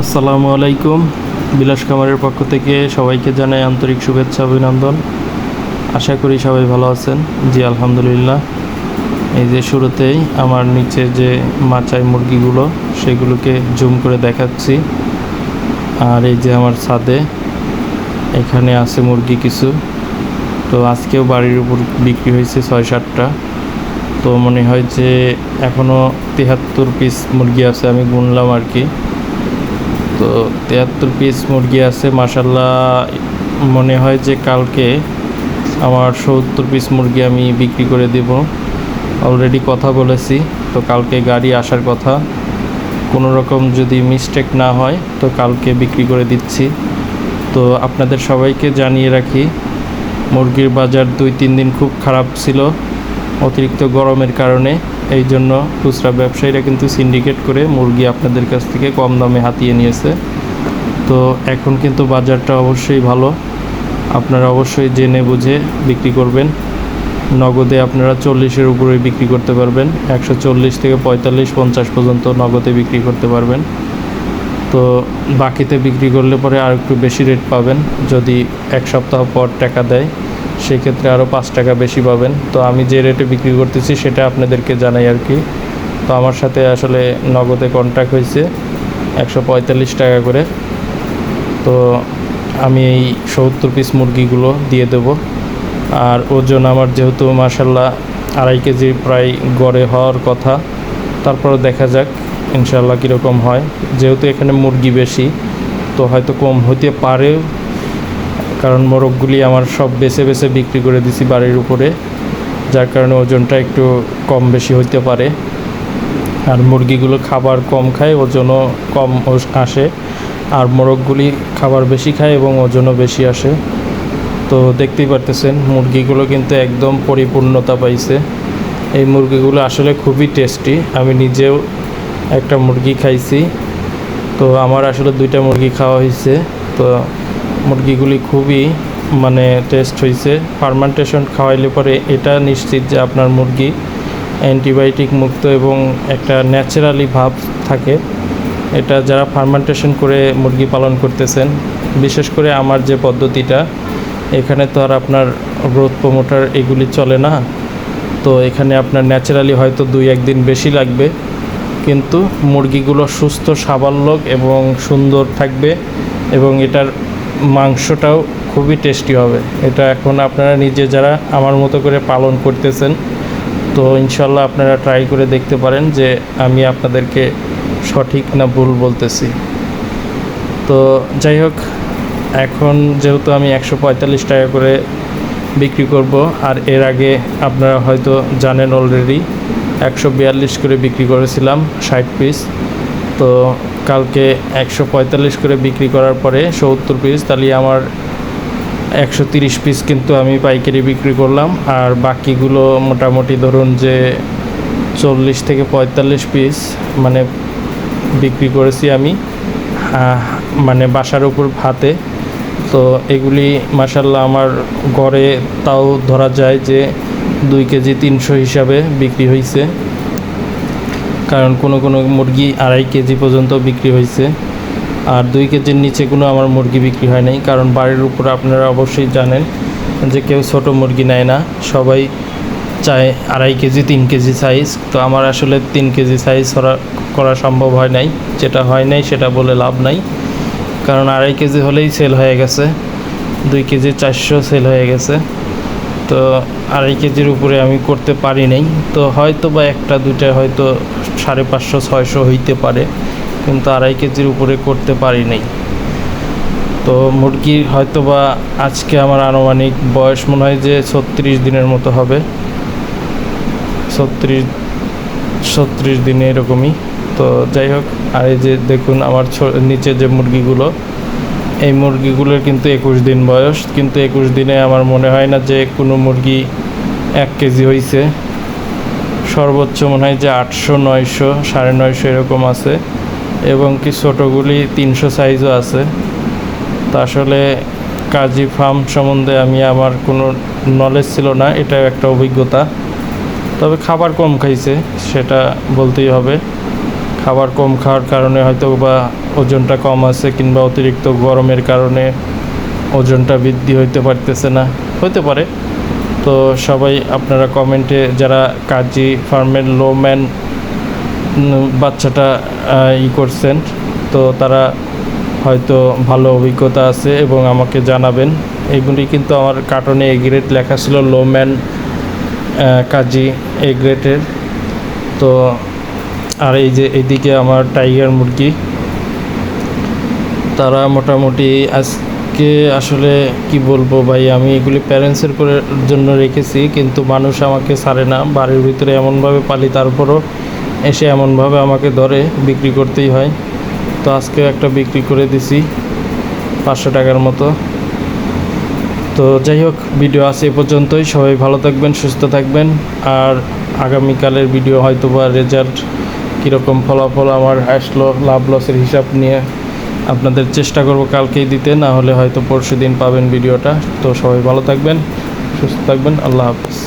আসসালামু আলাইকুম। বিলাস কামারের পক্ষ থেকে সবাইকে জানাই আন্তরিক শুভেচ্ছা, অভিনন্দন। আশা করি সবাই ভালো আছেন। জি, আলহামদুলিল্লাহ। এই যে শুরুতেই আমার নিচে যে মাচাই মুরগিগুলো, সেগুলোকে জুম করে দেখাচ্ছি। আর এই যে আমার ছাদে এখানে আছে মুরগি কিছু। তো আজকেও বাড়ির উপর বিক্রি হয়েছে ছয় সাতটা তো মনে হয় যে এখনও তিয়াত্তর পিস মুরগি আছে আমি গুনলাম আর কি। তো তিয়াত্তর পিস মুরগি আছে মাসাল্লাহ মনে হয় যে কালকে আমার সত্তর পিস মুরগি আমি বিক্রি করে দেব। অলরেডি কথা বলেছি, তো কালকে গাড়ি আসার কথা। কোনো রকম যদি মিস্টেক না হয়, তো কালকে বিক্রি করে দিচ্ছি। তো আপনাদের সবাইকে জানিয়ে রাখি, মুরগির বাজার দুই তিন দিন খুব খারাপ ছিল, অতিরিক্ত গরমের কারণে। এই জন্য খুচরা ব্যবসায়ীরা কিন্তু সিন্ডিকেট করে মুরগি আপনাদের কাছ থেকে কম দামে হাতিয়ে নিয়েছে। তো এখন কিন্তু বাজারটা অবশ্যই ভালো। আপনারা অবশ্যই জেনে বুঝে বিক্রি করবেন। নগদে আপনারা চল্লিশের উপরে বিক্রি করতে পারবেন। একশো চল্লিশ থেকে পঁয়তাল্লিশ, পঞ্চাশ পর্যন্ত নগদে বিক্রি করতে পারবেন। তো বাকিতে বিক্রি করলে পরে আর একটু বেশি রেট পাবেন। যদি এক সপ্তাহ পর টাকা দেয় সেক্ষেত্রে আরও পাঁচ টাকা বেশি পাবেন। তো আমি যে রেটে বিক্রি করতেছি সেটা আপনাদেরকে জানাই আর কি। তো আমার সাথে আসলে নগদে কন্ট্যাক্ট হয়েছে একশো পঁয়তাল্লিশ টাকা করে। তো আমি এই সত্তর পিস মুরগিগুলো দিয়ে দেব। আর ওজন আমার যেহেতু মাসাল্লাহ আড়াই কেজি প্রায় গড়ে হওয়ার কথা তারপরে দেখা যাক ইনশাল্লাহ কীরকম হয়। যেহেতু এখানে মুরগি বেশি, তো হয়তো কম হতে পারে কারণ মোরগগুলি আমার সব বেছে বেছে বিক্রি করে দিছি বাড়ির উপরে, যার কারণে ওজনটা একটু কম বেশি হইতে পারে। আর মুরগিগুলো খাবার কম খায়, ওজনও কম আসে। আর মোরগগুলি খাবার বেশি খায় এবং ওজনও বেশি আসে। তো দেখতেই পারতেছেন, মুরগিগুলো কিন্তু একদম পরিপূর্ণতা পাইছে। এই মুরগিগুলো আসলে খুবই টেস্টি। আমি নিজেও একটা মুরগি খাইছি। তো আমার আসলে দুইটা মুরগি খাওয়া হয়েছে তো মুরগিগুলি খুবই মানে টেস্ট হয়েছে ফার্মান্টেশন খাওয়াইলে পরে এটা নিশ্চিত যে আপনার মুরগি অ্যান্টিবায়োটিক মুক্ত এবং একটা ন্যাচারালি ভাব থাকে। এটা যারা ফার্মান্টেশন করে মুরগি পালন করতেছেন, বিশেষ করে আমার যে পদ্ধতিটা, এখানে তো আর আপনার গ্রোথ প্রমোটার এগুলি চলে না। তো এখানে আপনার ন্যাচারালি হয়তো দুই একদিন বেশি লাগবে। কিন্তু মুরগিগুলো সুস্থ সাবাল্যক এবং সুন্দর থাকবে এবং এটার মাংসটাও খুবই টেস্টি হবে। এটা এখন আপনারা নিজে যারা আমার মতো করে পালন করতেছেন, তো ইনশাল্লাহ আপনারা ট্রাই করে দেখতে পারেন যে আমি আপনাদেরকে সঠিক না ভুল বলতেছি। তো যাই হোক, এখন যেহেতু আমি একশো পঁয়তাল্লিশ টাকা করে বিক্রি করব, আর এর আগে আপনারা হয়তো জানেন অলরেডি একশো বিয়াল্লিশ করে বিক্রি করেছিলাম ষাট পিস তো কালকে একশো পঁয়তাল্লিশ করে বিক্রি করার পরে সত্তর পিস তাহলে আমার একশো তিরিশ পিস কিন্তু আমি পাইকারি বিক্রি করলাম। আর বাকিগুলো মোটামুটি ধরুন যে চল্লিশ থেকে পঁয়তাল্লিশ পিস মানে বিক্রি করেছি আমি মানে বাসার উপর ভাতে। তো এগুলি মাসাল্লাহ আমার ঘরে তাও ধরা যায় যে দুই কেজি তিনশো হিসাবে বিক্রি হয়েছে কারণ কোনো কোনো মুরগি আড়াই কেজি পর্যন্ত বিক্রি হয়েছে। আর দুই কেজির নিচে কোনো আমার মুরগি বিক্রি হয় নাই। কারণ বাড়ির উপর আপনারা অবশ্যই জানেন যে কেউ ছোট মুরগি নেয় না। সবাই চায় আড়াই কেজি, তিন কেজি সাইজ তো আমার আসলে তিন কেজি সাইজ করা করা সম্ভব হয় নাই। যেটা হয় নাই সেটা বলে লাভ নাই। কারণ আড়াই কেজি হলেই সেল হয়ে গেছে। দুই কেজি চারশো সেল হয়ে গেছে। তো আড়াই কেজির উপরে আমি করতে পারি নাই। তো হয়তো বা একটা, দুইটা হয়তো সাড়ে পাঁচশো, ছয়শো হইতে পারে। কিন্তু আড়াই কেজির উপরে করতে পারি নাই। তো মুরগির হয়তো বা আজকে আমার আনুমানিক বয়স মনে হয় যে ছত্রিশ দিনের মতো হবে। ছত্রিশ ছত্রিশ দিনে এরকমই। তো যাই হোক, আর এই যে দেখুন আমার নিচে যে মুরগিগুলো এই মুরগিগুলোর কিন্তু একুশ দিন বয়স। কিন্তু একুশ দিনে আমার মনে হয় না যে কোনো মুরগি এক কেজি হয়েছে সর্বোচ্চ মনে হয় যে আটশো, নয়শো, সাড়ে নয়শো এরকম আছে। এবং কি ছোটোগুলি তিনশো সাইজও আছে। তা আসলে কাজী ফার্ম সম্বন্ধে আমি আমার কোনো নলেজ ছিল না, এটাও একটা অভিজ্ঞতা। তবে খাবার কম খাইছে, সেটা বলতেই হবে। খাবার কম খাওয়ার কারণে হয়তো বা ওজনটা কম আছে কিংবা অতিরিক্ত গরমের কারণে ওজনটা বৃদ্ধি হইতে পারতেছে না। হতে পারে। তো সবাই আপনারা কমেন্টে যারা কাজী ফার্মের লোম্যান বাচ্চাটা ই করছেন, তো তারা হয়তো ভালো অভিজ্ঞতা আছে এবং আমাকে জানাবেন। এগুলি কিন্তু আমার কার্টনে এ গ্রেড লেখা ছিল লোম্যান কাজী এ গ্রেডের তো আর এই যে এইদিকে আমার টাইগার মুরগি, তারা মোটামুটি আজকে আসলে কি বলব ভাই, আমি এগুলি প্যারেন্টসের করে জন্য রেখেছি, কিন্তু মানুষ আমাকে ছাড়ে না। বাড়ির ভিতরে এমনভাবে পালি, তারপরও এসে এমনভাবে আমাকে ধরে, বিক্রি করতেই হয়। তো আজকে একটা বিক্রি করে দিছি, পাঁচশো টাকার মতো। তো যাই হোক ভিডিও আছে এ পর্যন্তই। সবাই ভালো থাকবেন, সুস্থ থাকবেন। আর আগামীকালের ভিডিও হয়তো বা রেজাল্ট কীরকম ফলাফল আমার আসলো, লাভ লসের হিসাব নিয়ে আপনাদের চেষ্টা করব কালকেই দিতে, না হলে হয়তো পরশু দিন পাবেন ভিডিওটা। তো সবাই ভালো থাকবেন, সুস্থ থাকবেন, আল্লাহ হাফিজ।